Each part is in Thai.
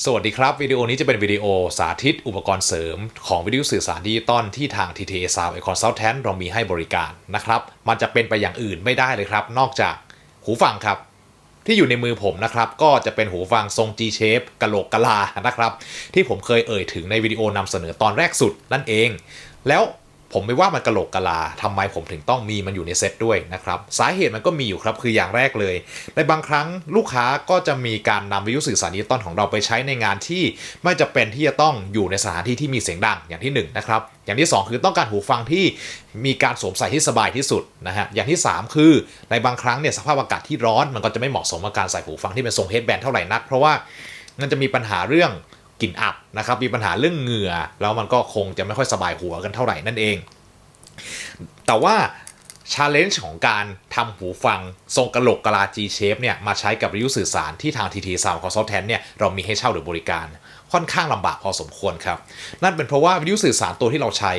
สวัสดีครับ วิดีโอนี้จะเป็นวิดีโอสาธิตอุปกรณ์เสริม ของวิทยุสื่อสารดิจิตอลที่ทาง TTA Sound Consultant เรามีให้บริการนะครับ มันจะเป็นไปอย่างอื่นไม่ได้เลยครับ นอกจากหูฟังครับ ที่อยู่ในมือผมนะครับ ก็จะเป็นหูฟังทรง G shape กะโหลกกะลานะครับ ที่ผมเคยเอ่ยถึงในวิดีโอนำเสนอตอนแรกสุดนั่นเอง แล้ว ผมไม่ว่ามันกะโหลกกะลาทำไมผมถึงต้องมีมันอยู่ในเซตด้วยนะครับ สาเหตุมันก็มีอยู่ครับ คืออย่างแรกเลย ในบางครั้งลูกค้าก็จะมีการนำวิทยุสื่อสารดิจิตอลของเราไปใช้ในงานที่ไม่จะเป็นที่จะต้องอยู่ในสถานที่ที่มีเสียงดังอย่างที่1นงนะครับ อย่างที่ 2 คือต้องการหูฟังที่มีการสวมใส่ที่สบายที่สุดนะฮะ อย่างที่ 3 คือในบางครั้งเนี่ยสภาพอากาศที่ร้อนมันก็จะไม่เหมาะสมกับการใส่หูฟังที่เป็นทรงเฮดแบนเท่าไหร่นัก เพราะว่ามันจะมีปัญหาเรื่อง กลิ่นอับนะครับ มีปัญหาเรื่องเหงื่อ แล้วมันก็คงจะไม่ค่อยสบายหัวกันเท่าไหร่นั่นเอง แต่ว่าชาเลนจ์ของการทำหูฟังทรงกระโหลกกะลา G shape เนี่ยมาใช้กับวิทยุสื่อสารที่ทาง TT Sound Consultant เนี่ยเรามีให้เช่าหรือบริการค่อนข้างลำบากพอสมควรครับ นั่นเป็นเพราะว่าวิทยุสื่อสารตัวที่เราใช้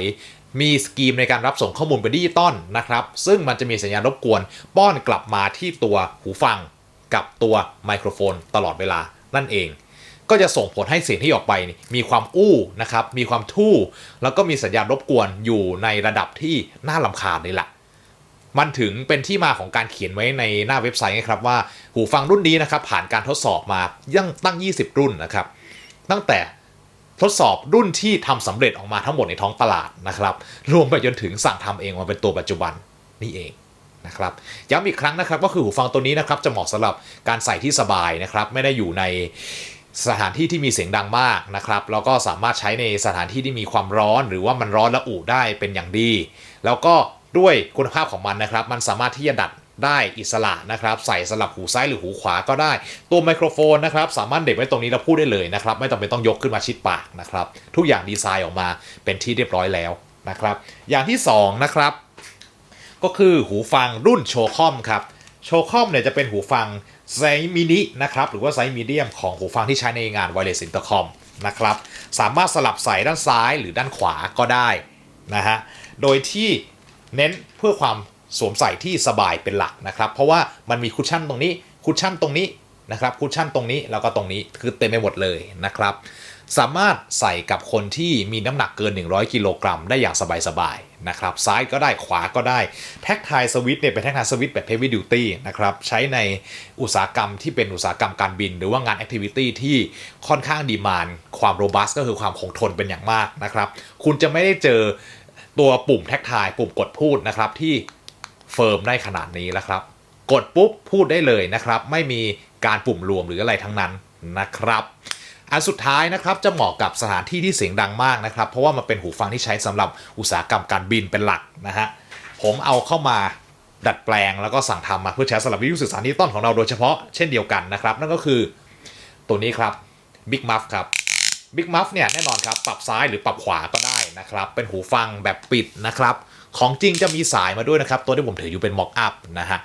มีสกีมในการรับส่งข้อมูลเป็นดิจิตอลนะครับซึ่งมันจะมีสัญญาณรบกวน ป้อนกลับมาที่ตัวหูฟังกับตัวไมโครโฟนตลอดเวลานั่นเอง ก็จะส่งผลให้เสียงที่ออกไป มีความอู้นะครับมีความทู่ แล้วก็มีสัญญาณรบกวนอยู่ในระดับที่น่าลำคาญเลยล่ะมันถึงเป็นที่มาของการเขียนไว้ในหน้าเว็บไซต์นะครับว่าหูฟังรุ่นนี้นะครับผ่านการทดสอบมายังตั้ง 20 รุ่นนะครับ ตั้งแต่ทดสอบรุ่นที่ทำสำเร็จออกมาทั้งหมดในท้องตลาดนะครับ รวมไปจนถึงสั่งทำเองมาเป็นตัวปัจจุบันนี่เองนะครับย้ำอีกครั้งนะครับก็คือหูฟังตัวนี้นะครับจะเหมาะสำหรับการใส่ที่สบายนะครับ ไม่ได้อยู่ใน สถานที่ที่มีเสียงดังมากนะครับแล้วก็สามารถใช้ในสถานที่ที่มีความร้อน หรือว่ามันร้อนและอุได้เป็นอย่างดี แล้วก็ด้วยคุณภาพของมันนะครับ มันสามารถที่จะดัดได้อิสระนะครับ ใส่สลับหูซ้ายหรือหูขวาก็ได้ ตัวไมโครโฟนนะครับ สามารถเด็บไว้ตรงนี้แล้วพูดได้เลยนะครับ ไม่จำเป็นต้องยกขึ้นมาชิดปากนะครับ ทุกอย่างดีไซน์ออกมาเป็นที่เรียบร้อยแล้วนะครับ อย่างที่ 2 นะครับ ก็คือหูฟังรุ่นโชคอมครับโชคอมเนี่ยจะเป็นหูฟัง ไซส์มินินะครับหรือว่าไซส์มีเดียมของหูฟังที่ใช้ในงานไวเลสอินเตอร์คอมนะครับสามารถสลับใส่ด้านซ้ายหรือด้านขวาก็ได้นะฮะโดยที่เน้นเพื่อความสวมใส่ที่สบายเป็นหลักนะครับ เพราะว่ามันมีคุชชั่นตรงนี้คุชชั่นตรงนี้นะครับคุชชั่นตรงนี้แล้วก็ตรงนี้คือเต็มไปหมดเลยนะครับ สามารถใส่กับคนที่มีน้ำหนักเกิน 100 กิโลกรัมได้อย่างสบายๆนะครับซ้ายก็ได้ขวาก็ได้แท็กไทสวิตเนี่ยเป็นแท็กไทสวิตแบบ heavy duty นะครับใช้ในอุตสาหกรรมที่เป็นอุตสาหกรรมการบิน หรือว่างานแอคทิวิตี้ที่ค่อนข้างดีมานความโรบัสก็คือความคงทนเป็นอย่างมากนะครับคุณจะไม่ได้เจอตัวปุ่มแท็กไทปุ่มกดพูดนะครับที่เฟิร์มได้ขนาดนี้แล้วครับกดปุ๊บพูดได้เลยนะครับไม่มีการปุ่มรวมหรืออะไรทั้งนั้นนะครับ อันสุดท้ายนะครับจะเหมาะกับสถานที่ที่เสียงดังมากนะครับ เพราะว่ามันเป็นหูฟังที่ใช้สำหรับอุตสาหกรรมการบินเป็นหลักนะฮะผมเอาเข้ามาดัดแปลงแล้วก็สั่งทำมาเพื่อใช้สำหรับวิทยุสื่อสารดิจิตอลของเราโดยเฉพาะเช่นเดียวกันนะครับ นั่นก็คือตัวนี้ครับ Big Muff ครับ Big Muff เนี่ยแน่นอนครับ ปรับซ้ายหรือปรับขวาก็ได้นะครับ เป็นหูฟังแบบปิดนะครับ ของจริงจะมีสายมาด้วยนะครับ ตัวที่ผมถืออยู่เป็น Mock Up นะฮะ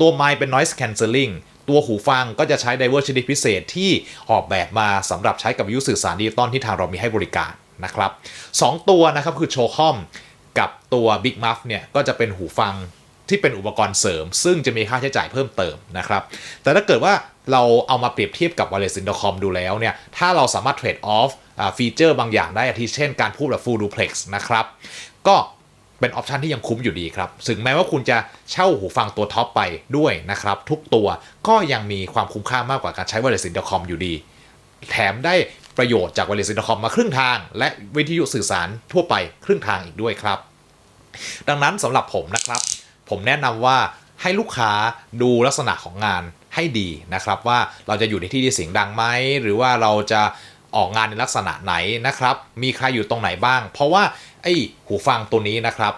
ตัวไมค์เป็น Noise Cancelling ตัวหูฟังก็จะใช้ Diver ชนิดพิเศษที่ออกแบบมาสำหรับใช้กับวิทยุสื่อสารดิจิตอลที่ทางเรามีให้บริการนะครับสองตัวนะครับคือโชคอมกับตัว Big Muff เนี่ยก็จะเป็นหูฟังที่เป็นอุปกรณ์เสริม ซึ่งจะมีค่าใช้จ่ายเพิ่มเติมนะครับ แต่ถ้าเกิดว่าเราเอามาเปรียบเทียบกับ Wireless Intercom ดูแล้วเนี่ย ถ้าเราสามารถเทรดออฟฟีเจอร์บางอย่างได้อาทิเช่นการพูดแบบ Full Duplex นะครับ ก็ เป็นออปชันที่ยังคุ้มอยู่ดีครับถึงแม้ว่าคุณจะเช่าหูฟังตัวท็อปไปด้วยนะครับ ทุกตัวก็ยังมีความคุ้มค่ามากกว่าการใช้ Wireless Intercom อยู่ดี แถมได้ประโยชน์จาก Wireless Intercom มาครึ่งทาง และวิทยุสื่อสารทั่วไปครึ่งทางอีกด้วยครับ ดังนั้นสำหรับผมนะครับ ผมแนะนำว่าให้ลูกค้าดูลักษณะของงานให้ดีนะครับ ว่าเราจะอยู่ในที่ที่เสียงดังไหมหรือว่าเราจะออกงานในลักษณะไหนนะครับ มีใครอยู่ตรงไหนบ้าง เพราะว่า ไอ้หูฟังตัวนี้นะครับ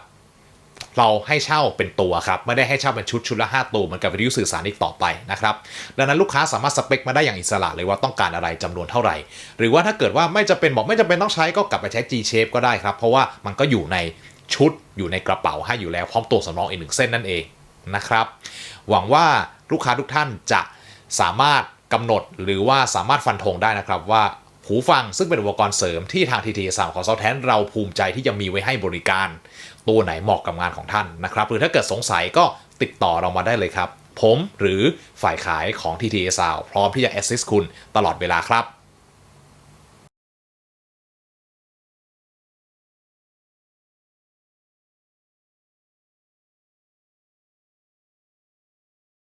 เราให้เช่าเป็นตัวครับ ไม่ได้ให้เช่าเป็นชุดชุดละ5ตัวเหมือนกับวิทยุสื่อสารอีกต่อไปนะครับ ดังนั้นลูกค้าสามารถสเปคมาได้อย่างอิสระเลยว่าต้องการอะไรจำนวนเท่าไหร่ หรือว่าถ้าเกิดว่าไม่จะเป็นบอกไม่จำเป็นต้องใช้ก็กลับไปใช้ G shape ก็ได้ครับ เพราะว่ามันก็อยู่ในชุดอยู่ในกระเป๋าให้อยู่แล้วพร้อมตัวสำรองอีกหนึ่งเส้นนั่นเองนะครับ หวังว่าลูกค้าทุกท่านจะสามารถกำหนดหรือว่าสามารถฟันธงได้นะครับว่า หูฟังซึ่งเป็นอุปกรณ์เสริมที่ทาง TTS 3ของซอฟแทนเราภูมิใจที่จะมีไว้ให้บริการ ตัวไหนเหมาะกับงานของท่านนะครับ หรือถ้าเกิดสงสัยก็ติดต่อเรามาได้เลยครับ ผมหรือฝ่ายขายของ TTSound พร้อมที่จะ assist คุณตลอดเวลาครับ